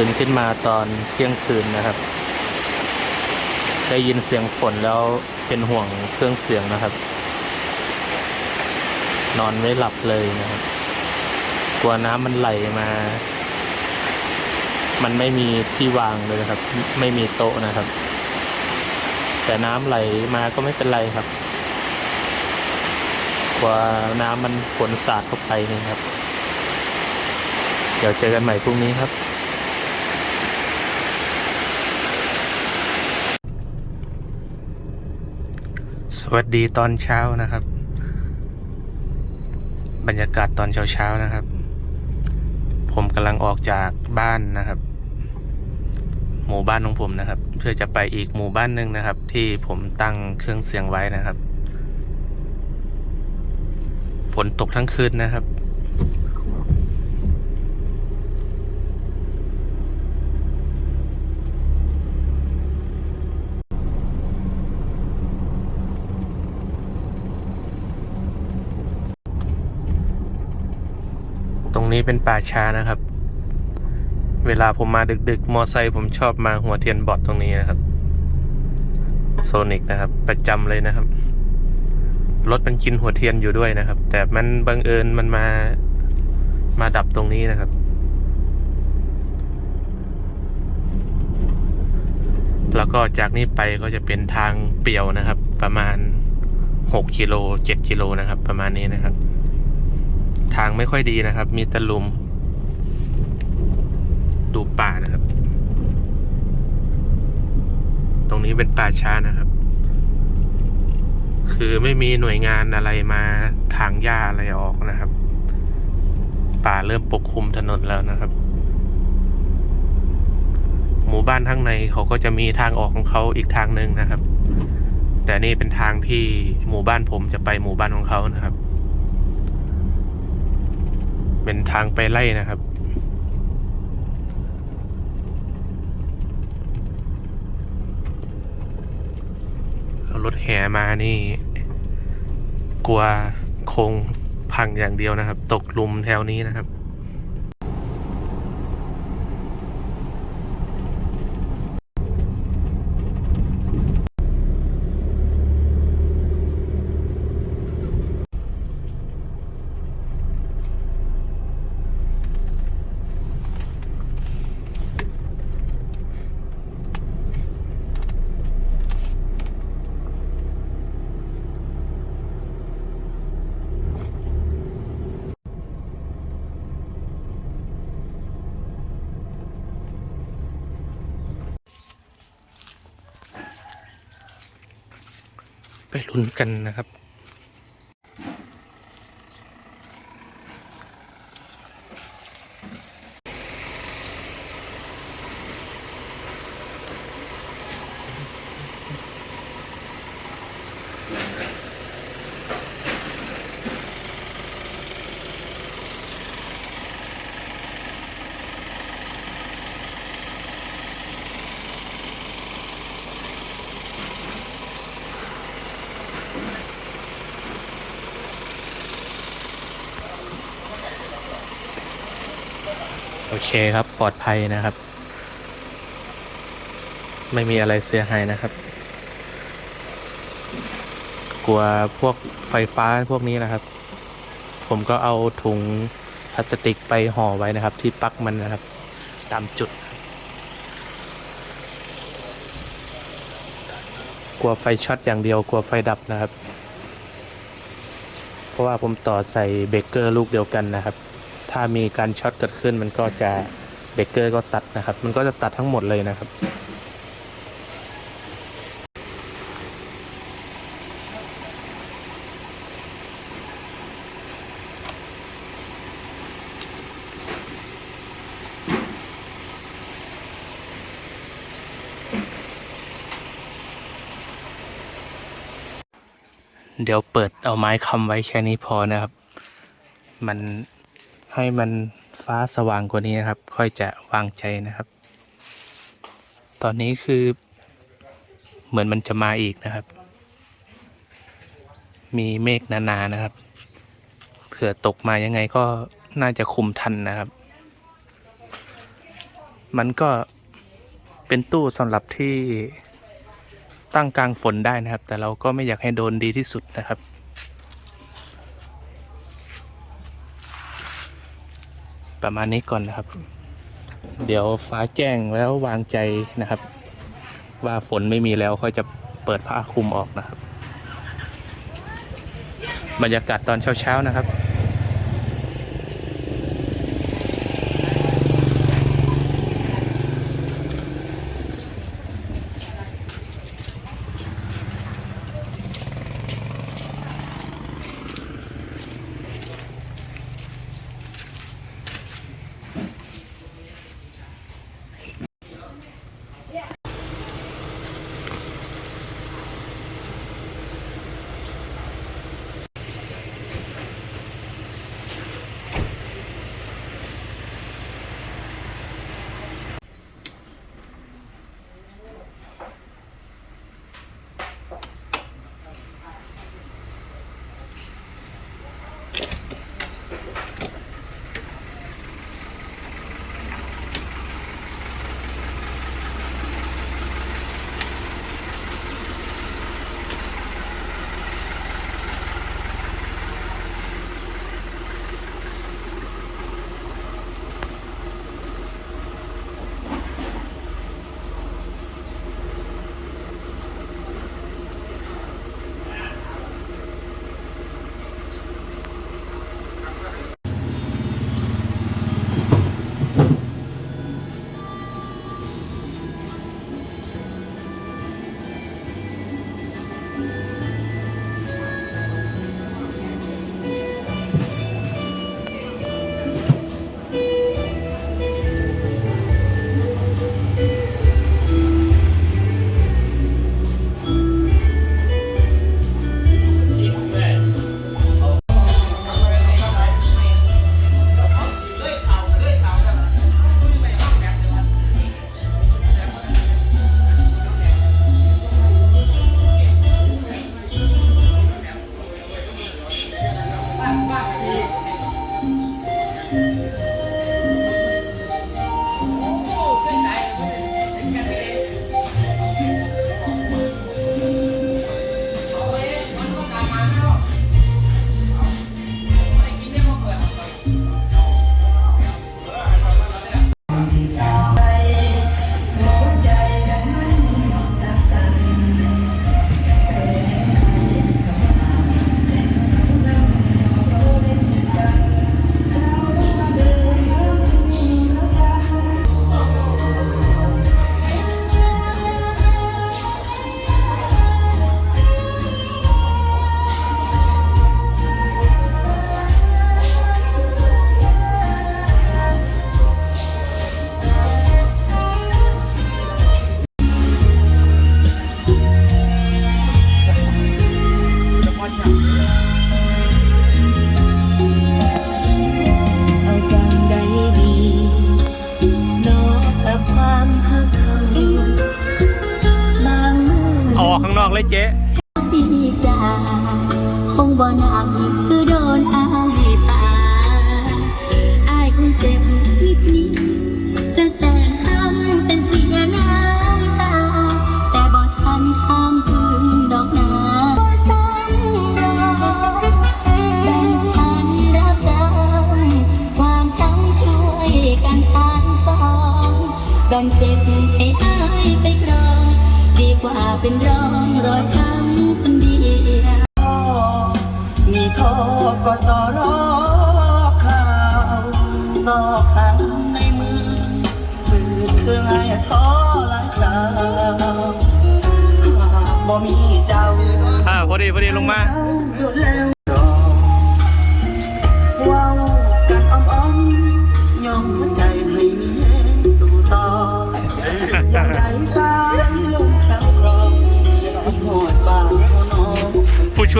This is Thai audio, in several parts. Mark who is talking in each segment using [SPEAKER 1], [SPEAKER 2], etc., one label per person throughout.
[SPEAKER 1] ตื่นขึ้นมาตอนเที่ยงคืนนะครับ ได้ยินเสียงฝนแล้วเป็นห่วงเครื่องเสียงนะครับ นอนไม่หลับเลยนะครับ กลัวน้ำมันไหลมา มันไม่มีที่วางเลยนะครับ ไม่มีโต๊ะนะครับ แต่น้ำไหลมาก็ไม่เป็นไรครับกลัวน้ำมันฝนสาดเข้าไปนี่ครับ เดี๋ยวเจอกันใหม่พรุ่งนี้ครับ วัสดีตอนเช้านะครับ บรรยากาศตอนเช้าๆนะครับ ผมกำลังออกจากบ้านนะครับ หมู่บ้านของผมนะครับ เพื่อจะไปอีกหมู่บ้านหนึ่งนะครับ ที่ผมตั้งเครื่องเสียงไว้นะครับ ฝนตกทั้งคืนนะครับ รงนี้เป็นป่าช้านะครับ เวลาผมมาดึกๆ มอไซค์ผมชอบมาหัวเทียนบอดตรงนี้นะครับ โซนิกนะครับ ประจำเลยนะครับ รถมันกินหัวเทียนอยู่ด้วยนะครับ แต่มันบังเอิญมันมา มาดับตรงนี้นะครับ แล้วก็จากนี้ไปก็จะเป็นทางเปี่ยวนะครับ ประมาณ 6 กิโล 7 กิโลนะครับ ประมาณนี้นะครับ ทางไม่ค่อยดีนะครับ มีตะลุม ดูป่านะครับ ตรงนี้เป็นป่าช้านะครับ คือไม่มีหน่วยงานอะไรมาทางหญ้าอะไรออกนะครับ ป่าเริ่มปกคลุมถนนแล้วนะครับ หมู่บ้านข้างในเขาก็จะมีทางออกของเขาอีกทางหนึ่งนะครับ แต่นี่เป็นทางที่หมู่บ้านผมจะไปหมู่บ้านของเขานะครับ เป็นทางไปไล่นะครับ รถแห่มานี่ กลัวคงพังอย่างเดียวนะครับ ตกลุมแถวนี้นะครับ นกันนะครับ เคครับปลอดภัยนะครับ ไม่มีอะไรเสียหายนะครับ กลัวพวกไฟฟ้าพวกนี้นะครับ ผมก็เอาถุงพลาสติกไปห่อไว้นะครับ ที่ปลั๊กมันนะครับ ตามจุด กลัวไฟช็อตอย่างเดียว กลัวไฟดับนะครับ เพราะว่าผมต่อใส่เบรกเกอร์ลูกเดียวกันนะครับ ถ้ามีการช็อตเกิดขึ้นมันก็จะเบรกเกอร์ก็ตัดนะครับ มันก็จะตัดทั้งหมดเลยนะครับ เดี๋ยวเปิดเอาไม้คำไว้แค่นี้พอนะครับ มัน ให้มันฟ้าสว่างกว่านี้นะครับ ค่อยจะวางใจนะครับ ตอนนี้คือ เหมือนมันจะมาอีกนะครับ มีเมฆหนานะครับ เผื่อตกมายังไงก็น่าจะคุมทันนะครับ มันก็เป็นตู้สำหรับที่ตั้งกลางฝนได้นะครับ แต่เราก็ไม่อยากให้โดนดีที่สุดนะครับ ประมาณนี้ก่อนนะครับ เดี๋ยวฟ้าแจ้งแล้ววางใจนะครับ ว่าฝนไม่มีแล้วค่อยจะเปิดผ้าคลุมออกนะครับ บรรยากาศตอนเช้าๆนะครับ
[SPEAKER 2] เล
[SPEAKER 1] ยเจ๊
[SPEAKER 2] พี่จ่าคงบ่หนักคือโดนอายปาอายคงเจ็บนิดนิดและแสนคำเป็นเสียน้ำตา แต่บ่ทันข้ามคืนดอกนาบ่ซ้ำรอแบ่งดำความช้ำช่วยกันาเจ็บให้อายไปครอ ดีกว่าเป็นรองรอช้ำคนเดียว
[SPEAKER 3] มีโทษก็สอรอข่าวสอขังในมือปืนคือไงท้อหลังคราวบ่มีเจ้า
[SPEAKER 1] อ่าพอดีพอดีลงมา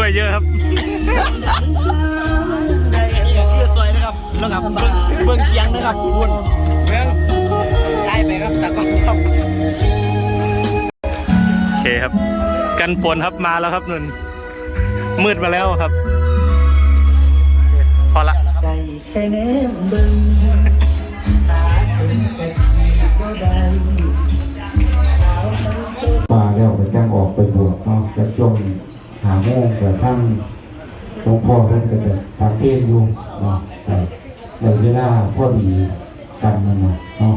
[SPEAKER 3] ยเยอะ
[SPEAKER 1] ครับ
[SPEAKER 4] อันนี้ก็คือซวยนะครับแล้วกับเบื้องเบื้องเคียงนะครับคุณเบื้องได้ไปครับตะกอ
[SPEAKER 1] โอเคครับ กันฝนครับมาแล้วครับนุ่นมืดมาแล้วครับ พอละ
[SPEAKER 3] ได้แล้งาเป็นกาแล้วมันจังออก
[SPEAKER 5] ไปบวกเนาะจะกช่ หาโมงกระทั่งหลวงพ่อเพิ่นก็จะสังเกตอยู่เนาะแต่ในเวลาพอดีกันนั่นน่ะเนาะ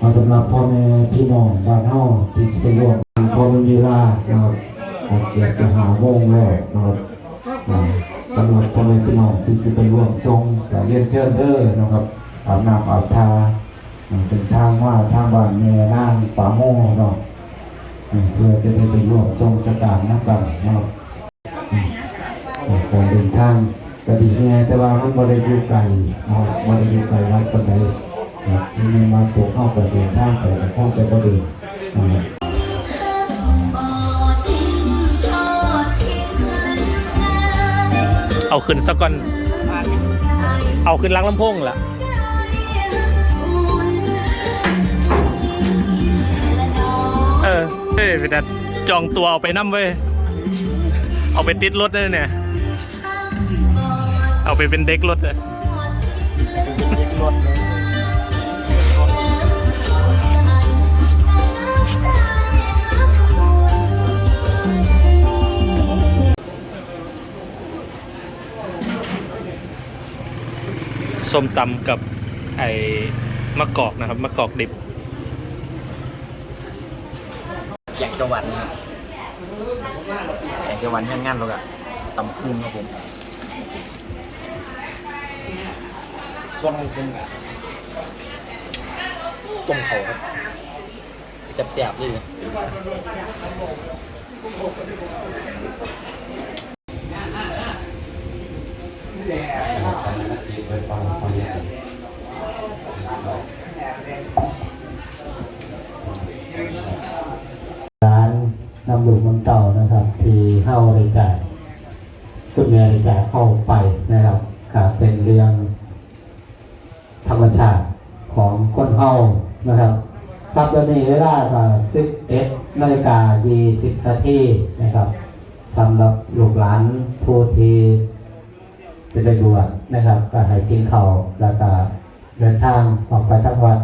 [SPEAKER 5] มาสำหรับพ่อแม่พี่น้องบ้านเฮาที่จะไปร่วมงานพอมีเวลาเนาะเกียรจะหาโมงแล้วเนาะสำหรับพ่อแม่พี่น้องที่จะไปร่วมทรงแต่เรียนเชิญเด้อนะครับอาบน้ำอาบทาเป็นทางว่าทางบ้านแม่นางป่าโมเนาะ เพื่อจะได้ไปร่วมทรงสการนักกันเนาะอืมการเดินทางก็ดีแน่แต่ว่ามันบริยูไกลเนาบริยูไกลวัดปานใดนะที่มันมาตกเข้าไปเดินทางไปแต่คงจะบ่เดิน
[SPEAKER 1] เอาขึ้นสักก่อน เอาขึ้นล้างลำโพงล่ะ เฮ้ยไปดัดจองตัวเอาไปนั่มเว้ย เอาไปติดรถเลยเนี่ย เอาไปเป็นเด็กรถเลยส้มตำกับไอ้มะกอกนะครับมะกอกดิบ
[SPEAKER 4] แกงเขียว หวานครับแกงเขียวหวานงานแล้วก็ตำกุ้งครับผมส่วนของกุ้งกับต้มเขาครับแซ่บๆเลย
[SPEAKER 5] ร้านนำหลูกน้ำเต่านะครับ ที่เข้าในจ่าย คุณแม่ในจ่ายเข้าไปนะครับค่ะเป็นเรื่องธรรมชาติของคนเฮานะครับครับตอนนี้เวลาก็11นาฬิกา20นาทีนะครับสำหรับลูกหลานผู้ที่จะไปบวชนะครับ ก็ให้กินข้าวแล้วก็เดินทางออกไปทั้งวัด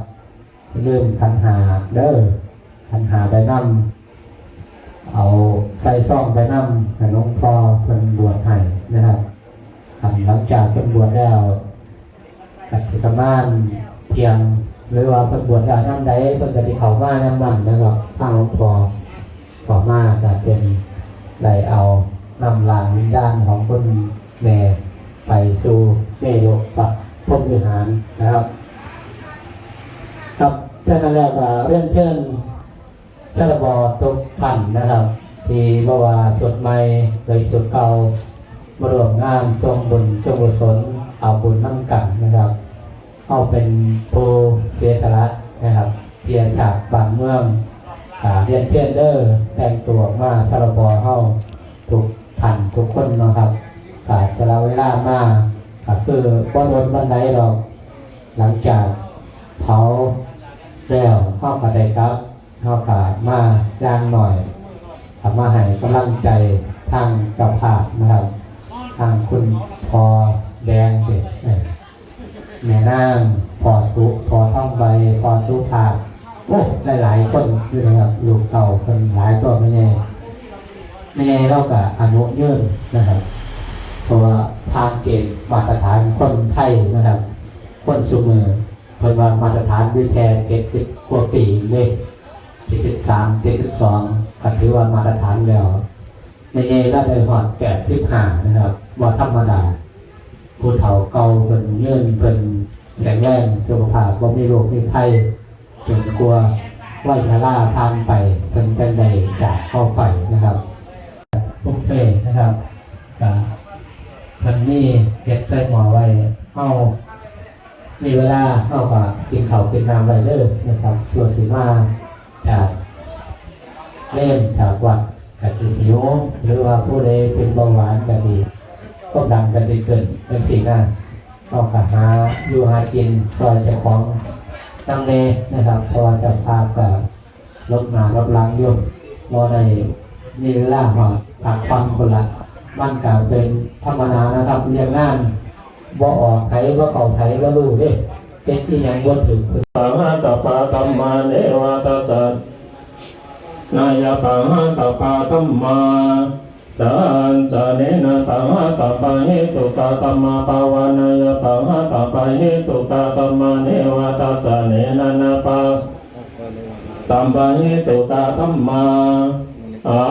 [SPEAKER 5] เริ่มคันหาเด้อคันหาไปนั่ เอาใส่ซ่องไปนั่ให้หลวงพอเป็นบวชให้นะครับหลังจากเป็นบวชแล้วกัสิกมานเทียงหรือว่าเป็นบวชแล้วน้ำใดเป็นกติเขามาน้ำมันนะครับข้างหลวงพอขอมาจะเป็นได้เอานำลางวิญญาณของคุณแม่ไปสู่เมโยปักพรหมวิหารนะครับ ครับเช่นนั้นแล้วเรื่องเชิญ ชลบอทุกท่านนะครับ ที่บว่อวาสุดใหม่หรือสุดเก่ามาร่วมงานทรงบุญทรงกุศลเอาบุญนั่งกันนะครับเอาเป็นผู้เสียสละนะครับเพียรฉากบางเมืองเรียนเชิญเดอร์แต่งตัวมาชลบอเข้าทุกท่านทุกคนนะครับกาสละเวลามาก็คือว่าโดนบันไดหรอกหลังจากเผาแล้วเข้ากระไดครับ เข้ากามาย่างหน่อยทำมาให้กำลังใจทางเจ้าภาพนะครับ ทางคุณพอแดงเด็กแม่นางพอสุพอท่องใบพอสุภาพโอ้หลายหลายๆคนอยู่นะครับลูกเต่าคนหลายตัวไม่แน่ไม่แน่เรากับอนุยืนนะครับเพราะว่าทางเกณฑ์มาตรฐานคนไทยนะครับ คนสุมือเพิ่นว่ามาตรฐานวิแค่เจ็ดสิบกว่าปีเลย เจ็ดสิบสามเจ็ดสิบสองก็ถือว่ามาตรฐานแล้วในเอก็ได้หอดแปดสิบห้านะครับว่าธรรมดาผู้เฒ่าเก่าเป็นเงื่อนเป็นแข็งแรงสุขภาพว่ามีโรคมีภัยจนกลัวว่าชะล่าทานไปจนจังใดจากเข้าไปนะครับบุฟเฟ่ต์นะครับก็มันมีเก็บใส่หมอไว้เอามีเวลาเข้ากับกินข้าวกินน้ำไรเดอนะครับส่วนสีมา จากเล่นจากวัดกสิหิวหรือว่าผู้ใดเป็นเบาหวานกสิก็ดังกสิเกินเป็นสีหน้าเข้ากับหาอยู่หากินซอยเจ้าของตั้งเลนะครับเพราะว่าเจะพากับรถหนาลดหลังยุ่มอในมีเวลาหอดผักความคนละมันกลาวเป็นธรรมนานะครับเรียงงานบ่ออกไผบ่เข้าไผบ่รู้เด้ เป็นที่ยังบ่ถึง
[SPEAKER 6] ปะหะตะปะตัมมาเนวะตะสัตนายปังตปาตัมมาดานจาเนนะปังตปาหิตุกาตัมมาปาวานายปังตปาหิตุกาตัมมาเนวตาจาเนนะนะปาตัมปาหิตุกาตัมมา อา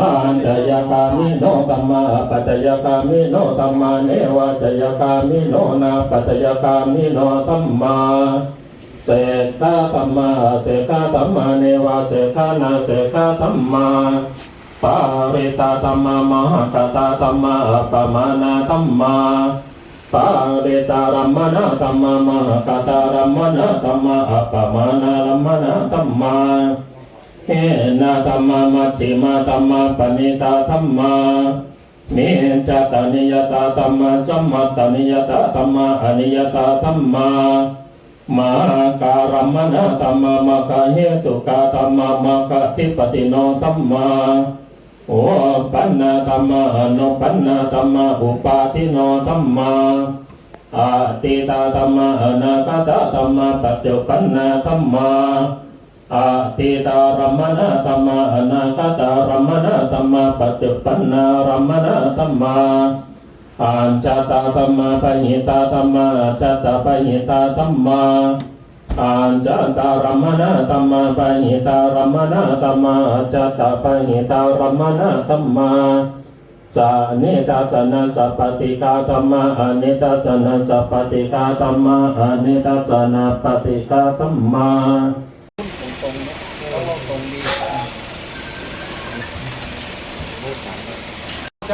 [SPEAKER 6] จยกามิโนตัมมาปัจยกามิโนตัมมาเนวจยกามิโนนาปัจยกามิโนตัมมาเจกาตัมมาเจกาตัมมาเนวะเจกานาเจกาตัมมาปาริตาตัมมามหากตาตัมมาอัปมานาตัมมาปาริตารัมมนาตัมมามหากตารัมมนาตัมมาอัปปมานารัมมนาตัมมา เฮนาตัมมามัชฌิมาตัมมาปณิตาตัมมาเมจตานิยตาตัมมาสัมมาตานิยตาตัมมาอนิยตาตัมมามาการมมณตัมมามะกะเหตุกาตัมมามะกะทิปติโนตัมมาโอปันนาตัมมาอนุปันนาตัมมาอุปาทิโนตัมมาอาติตาตัมมาอนาคตาตัมมาปัจจุปันนาตัมมา อาติตารมณตัมมาอนาคตารมณตัมมาปัจจุปันนารมณตัมมาปัญจตาธรรมะปหิตาธรรมะจตปหิตาธรรมะปัญจตารมณะธรรมะปหิตารมณะธรรมะจตปหิตารมณะธรรมะสานิตาจนะสัพติกาธรรมะอนิตาจนะสัพติกาธรรมะอนิตาจนะปฏิกาธรรม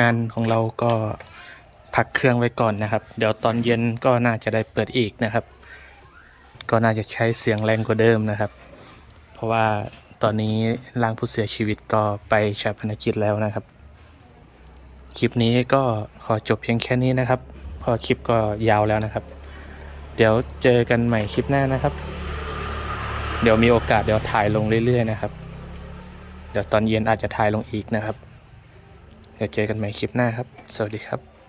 [SPEAKER 1] งานของเราก็พักเครื่องไว้ก่อนนะครับ เดี๋ยวตอนเย็นก็น่าจะได้เปิดอีกนะครับ ก็น่าจะใช้เสียงแรงกว่าเดิมนะครับ เพราะว่าตอนนี้ร่างผู้เสียชีวิตก็ไปชาพนกิจแล้วนะครับ คลิปนี้ก็ขอจบเพียงแค่นี้นะครับ พอคลิปก็ยาวแล้วนะครับ เดี๋ยวเจอกันใหม่คลิปหน้านะครับ เดี๋ยวมีโอกาสเดี๋ยวถ่ายลงเรื่อยๆนะครับ เดี๋ยวตอนเย็นอาจจะถ่ายลงอีกนะครับ เดี๋ยวเจอกันใหม่คลิปหน้าครับ สวัสดีครับ